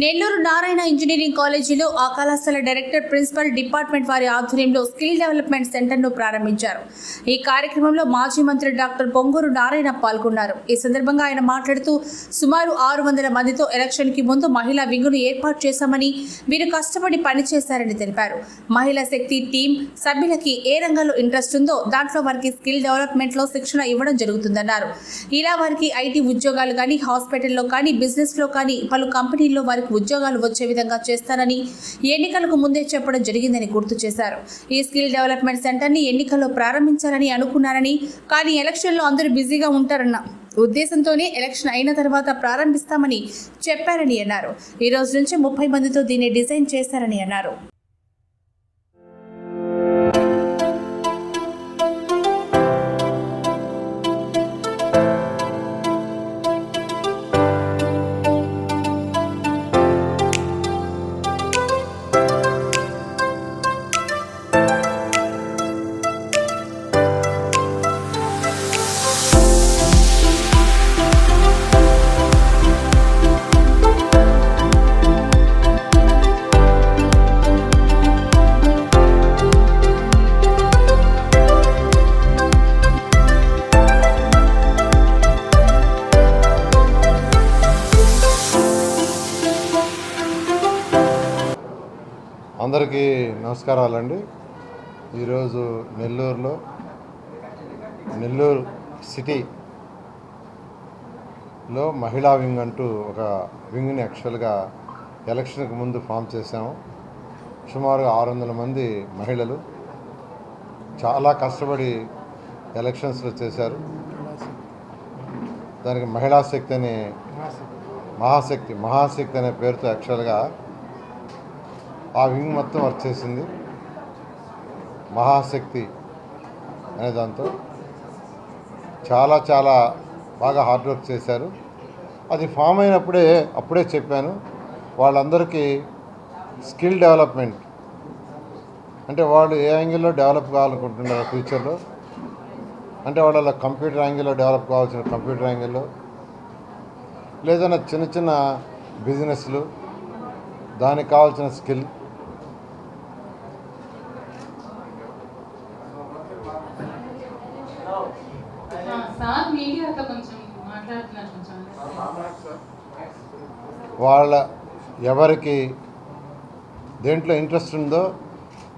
Nellore Narayana engineering కాలేజీలో ఆ కళాశాల డైరెక్టర్ ప్రిన్సిపల్ డిపార్ట్మెంట్ వారి ఆధ్వర్యంలో స్కిల్ డెవలప్మెంట్ సెంటర్ను ప్రారంభించారు. ఈ కార్యక్రమంలో మాజీ మంత్రి డాక్టర్ పొంగూరు నారాయణ పాల్గొన్నారు. ఈ సందర్భంగా ఆయన మాట్లాడుతూ సుమారు ఆరు వందల మందితో ఎలక్షన్కి ముందు మహిళా వింగును ఏర్పాటు చేశామని వీరు కష్టపడి పనిచేశారని తెలిపారు. మహిళా శక్తి టీం సభ్యులకి ఏ రంగంలో ఇంట్రెస్ట్ ఉందో దాంట్లో వారికి స్కిల్ డెవలప్మెంట్లో శిక్షణ ఇవ్వడం జరుగుతుందన్నారు. ఇలా వారికి ఐటీ ఉద్యోగాలు కానీ హాస్పిటల్లో కానీ బిజినెస్లో కానీ పలు కంపెనీల్లో వారికి ఉద్యోగాలు వచ్చే విధంగా చేస్తారని ఎన్నికలకు ముందే చెప్పడం జరిగిందని గుర్తు చేశారు. ఈ స్కిల్ డెవలప్మెంట్ సెంటర్ని ఎన్నికల్లో ప్రారంభించాలని అనుకున్నారని కానీ ఎలక్షన్లో అందరూ బిజీగా ఉంటారన్న ఉద్దేశంతోనే ఎలక్షన్ అయిన తర్వాత ప్రారంభిస్తామని చెప్పారని అన్నారు. ఈ రోజు నుంచి ముప్పై మందితో దీన్ని డిజైన్ చేశారని అన్నారు. అందరికీ నమస్కారాలండి. ఈరోజు నెల్లూరులో నెల్లూరు సిటీలో మహిళా వింగ్ అంటూ ఒక వింగ్ని యాక్చువల్గా ఎలక్షన్కి ముందు ఫామ్ చేశాము. సుమారు ఆరు వందల మంది మహిళలు చాలా కష్టపడి ఎలక్షన్స్లో చేశారు. దానికి మహిళా శక్తి అనే మహాశక్తి మహాశక్తి అనే పేరుతో యాక్చువల్గా ఆ వింగ్ మొత్తం వర్క్ చేసింది మహాశక్తి అనే దాంతో చాలా చాలా బాగా హార్డ్ వర్క్ చేశారు. అది ఫామ్ అయినప్పుడే అప్పుడే చెప్పాను. వాళ్ళందరికీ స్కిల్ డెవలప్మెంట్ అంటే వాళ్ళు ఏ యాంగిల్లో డెవలప్ కావాలనుకుంటున్నారు ఫ్యూచర్లో అంటే వాళ్ళ కంప్యూటర్ యాంగిల్లో డెవలప్ కావాల్సిన కంప్యూటర్ యాంగిల్లో లేదన్నా చిన్న చిన్న బిజినెస్లు దానికి కావాల్సిన స్కిల్ వాళ్ళ ఎవరికి దేంట్లో ఇంట్రెస్ట్ ఉందో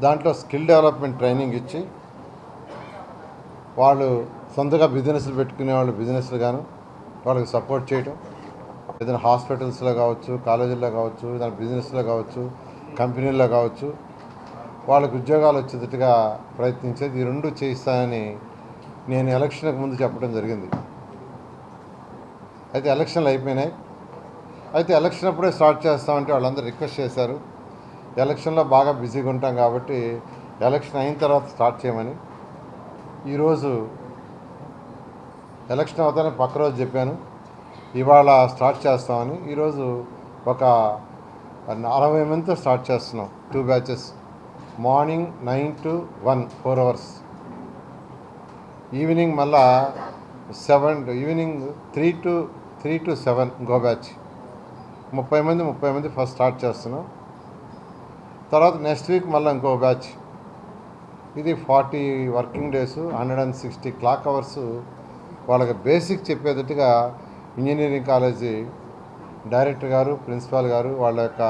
దాంట్లో స్కిల్ డెవలప్మెంట్ ట్రైనింగ్ ఇచ్చి వాళ్ళు సొంతగా బిజినెస్లు పెట్టుకునే వాళ్ళు బిజినెస్లు గాను వాళ్ళకి సపోర్ట్ చేయటం. ఏదైనా హాస్పిటల్స్లో కావచ్చు కాలేజీల్లో కావచ్చు ఏదైనా బిజినెస్లో కావచ్చు కంపెనీల్లో కావచ్చు వాళ్ళకి ఉద్యోగాలు వచ్చేటట్టుగా ప్రయత్నించేది ఈ రెండు చేయిస్తానని నేను ఎలక్షన్కి ముందు చెప్పడం జరిగింది. అయితే ఎలక్షన్లు అయిపోయినాయి. అయితే ఎలక్షన్ అప్పుడే స్టార్ట్ చేస్తామంటే వాళ్ళందరూ రిక్వెస్ట్ చేశారు. ఎలక్షన్లో బాగా బిజీగా ఉంటాం కాబట్టి ఎలక్షన్ అయిన తర్వాత స్టార్ట్ చేయమని. ఈరోజు ఎలక్షన్ అవుతానే పక్క రోజు చెప్పాను. ఇవాళ స్టార్ట్ చేస్తామని. ఈరోజు ఒక అరవై మందితో స్టార్ట్ చేస్తున్నాం. Two batches. Morning nine to one four hours. Evening మళ్ళా seven evening three to three to seven go batch. ముప్పై మంది ముప్పై మంది ఫస్ట్ స్టార్ట్ చేస్తున్నాం. తర్వాత నెక్స్ట్ వీక్ మళ్ళీ ఇంకో బ్యాచ్ ఇది forty working days hundred and sixty clock hours వాళ్ళకి బేసిక్ చెప్పేటట్టుగా ఇంజనీరింగ్ కాలేజీ డైరెక్టర్ గారు ప్రిన్సిపాల్ గారు వాళ్ళ యొక్క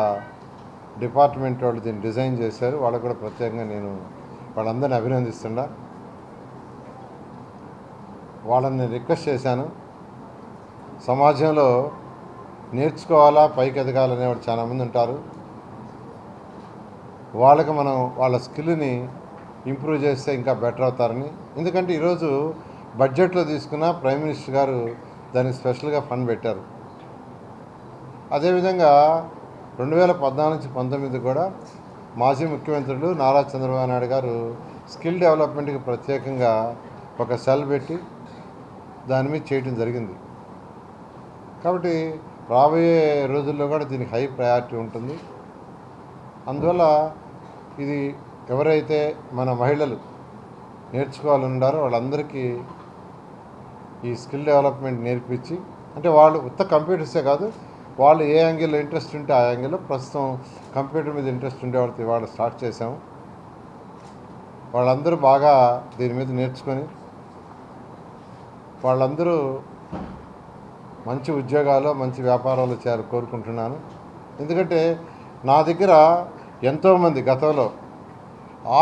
డిపార్ట్మెంట్ వాళ్ళు దీన్ని డిజైన్ చేశారు. వాళ్ళకు కూడా ప్రత్యేకంగా నేను వాళ్ళందరినీ అభినందిస్తున్నా. వాళ్ళని రిక్వెస్ట్ చేశాను. సమాజంలో నేర్చుకోవాలా పైకి ఎదగాలనే వాళ్ళు చాలామంది ఉంటారు. వాళ్ళకి మనం వాళ్ళ స్కిల్ని ఇంప్రూవ్ చేస్తే ఇంకా బెటర్ అవుతారని. ఎందుకంటే ఈరోజు బడ్జెట్లో తీసుకున్న ప్రైమ్ మినిస్టర్ గారు దానికి స్పెషల్గా ఫండ్ పెట్టారు. అదేవిధంగా రెండు వేల పద్నాలుగు నుంచి పంతొమ్మిది కూడా మాజీ ముఖ్యమంత్రులు నారా చంద్రబాబు నాయుడు గారు స్కిల్ డెవలప్మెంట్కి ప్రత్యేకంగా ఒక సెల్ పెట్టి దాని మీద చేయటం జరిగింది. కాబట్టి రాబోయే రోజుల్లో కూడా దీనికి హై ప్రయారిటీ ఉంటుంది. అందువల్ల ఇది ఎవరైతే మన మహిళలు నేర్చుకోవాలని ఉన్నారో వాళ్ళందరికీ ఈ స్కిల్ డెవలప్మెంట్ నేర్పించి అంటే వాళ్ళు ఉత్త కంప్యూటర్సే కాదు వాళ్ళు ఏ యాంగిల్లో ఇంట్రెస్ట్ ఉంటే ఆ యాంగిల్లో ప్రస్తుతం కంప్యూటర్ మీద ఇంట్రెస్ట్ ఉండే వాళ్ళతో ఇవాళ స్టార్ట్ చేసాము వాళ్ళందరూ బాగా దీని మీద నేర్చుకొని వాళ్ళందరూ మంచి ఉద్యోగాలు మంచి వ్యాపారాలు చేయాలని కోరుకుంటున్నాను. ఎందుకంటే నా దగ్గర ఎంతోమంది గతంలో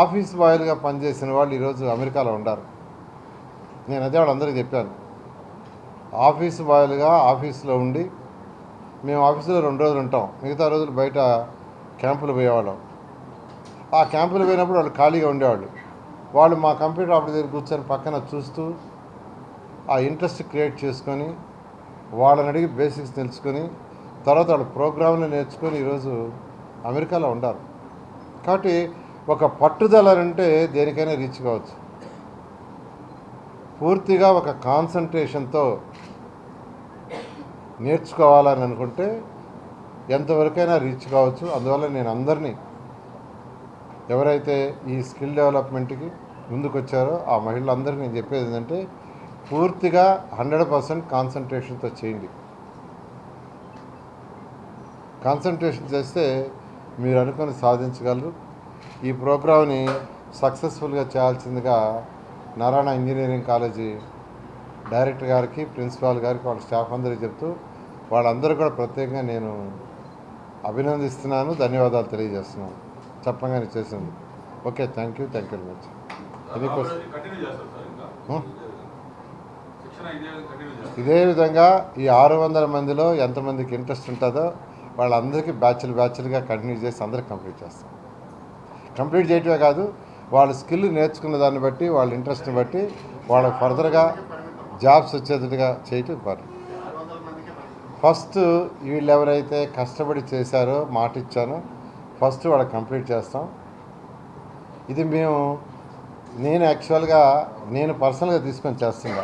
ఆఫీస్ బాయ్లుగా పనిచేసిన వాళ్ళు ఈరోజు అమెరికాలో ఉండారు నేను అదే వాళ్ళందరికీ చెప్పాను. ఆఫీస్ బాయ్లుగా ఆఫీస్లో ఉండి మేము ఆఫీసులో రెండు రోజులు ఉంటాం. మిగతా రోజులు బయట క్యాంపులు పోయేవాళ్ళం. ఆ క్యాంపులు పోయినప్పుడు వాళ్ళు ఖాళీగా ఉండేవాళ్ళు. వాళ్ళు మా కంప్యూటర్ ఆఫీస్ దగ్గర కూర్చొని పక్కన చూస్తూ ఆ ఇంట్రెస్ట్ క్రియేట్ చేసుకొని వాళ్ళని అడిగి బేసిక్స్ తెలుసుకొని తర్వాత వాళ్ళ ప్రోగ్రాంలు నేర్చుకొని ఈరోజు అమెరికాలో ఉండాలి. కాబట్టి ఒక పట్టుదల అంటే దేనికైనా రీచ్ కావచ్చు. పూర్తిగా ఒక కాన్సన్ట్రేషన్తో నేర్చుకోవాలని అనుకుంటే ఎంతవరకైనా రీచ్ కావచ్చు. అందువల్ల నేను అందరినీ ఎవరైతే ఈ స్కిల్ డెవలప్మెంట్కి ముందుకొచ్చారో ఆ మహిళలందరికీ నేను చెప్పేది ఏంటంటే పూర్తిగా హండ్రెడ్ పర్సెంట్ కాన్సన్ట్రేషన్తో చేయండి. కాన్సన్ట్రేషన్ చేస్తే మీరు అనుకుని సాధించగలరు. ఈ ప్రోగ్రామ్ని సక్సెస్ఫుల్గా చేయాల్సిందిగా నారాయణ ఇంజనీరింగ్ కాలేజీ డైరెక్టర్ గారికి ప్రిన్సిపాల్ గారికి వాళ్ళ స్టాఫ్ అందరికీ చెప్తూ వాళ్ళందరూ కూడా ప్రత్యేకంగా నేను అభినందిస్తున్నాను ధన్యవాదాలు తెలియజేస్తున్నాను. చెప్పగానే చేసింది okay thank you thank you very much. Any question continue చేస్తారు సార్ ఇంకా హ్మ్? శిక్షణ ఇదే విధంగా ఈ ఆరు వందల మందిలో ఎంతమందికి ఇంట్రెస్ట్ ఉంటుందో వాళ్ళందరికీ బ్యాచ్లు బ్యాచ్లుగా కంటిన్యూ చేసి అందరికి కంప్లీట్ చేస్తాం. కంప్లీట్ చేయటమే కాదు వాళ్ళ స్కిల్ నేర్చుకున్న దాన్ని బట్టి వాళ్ళ ఇంట్రెస్ట్ని బట్టి వాళ్ళకి ఫర్దర్గా జాబ్స్ వచ్చేటట్టుగా చేయటం ఇంపార్టెంట్ ఫస్ట్ వీళ్ళు ఎవరైతే కష్టపడి చేశారో మాట ఇచ్చానో ఫస్ట్ వాళ్ళకి కంప్లీట్ చేస్తాం. ఇది మేము నేను యాక్చువల్గా నేను పర్సనల్గా తీసుకొని చేస్తున్నా.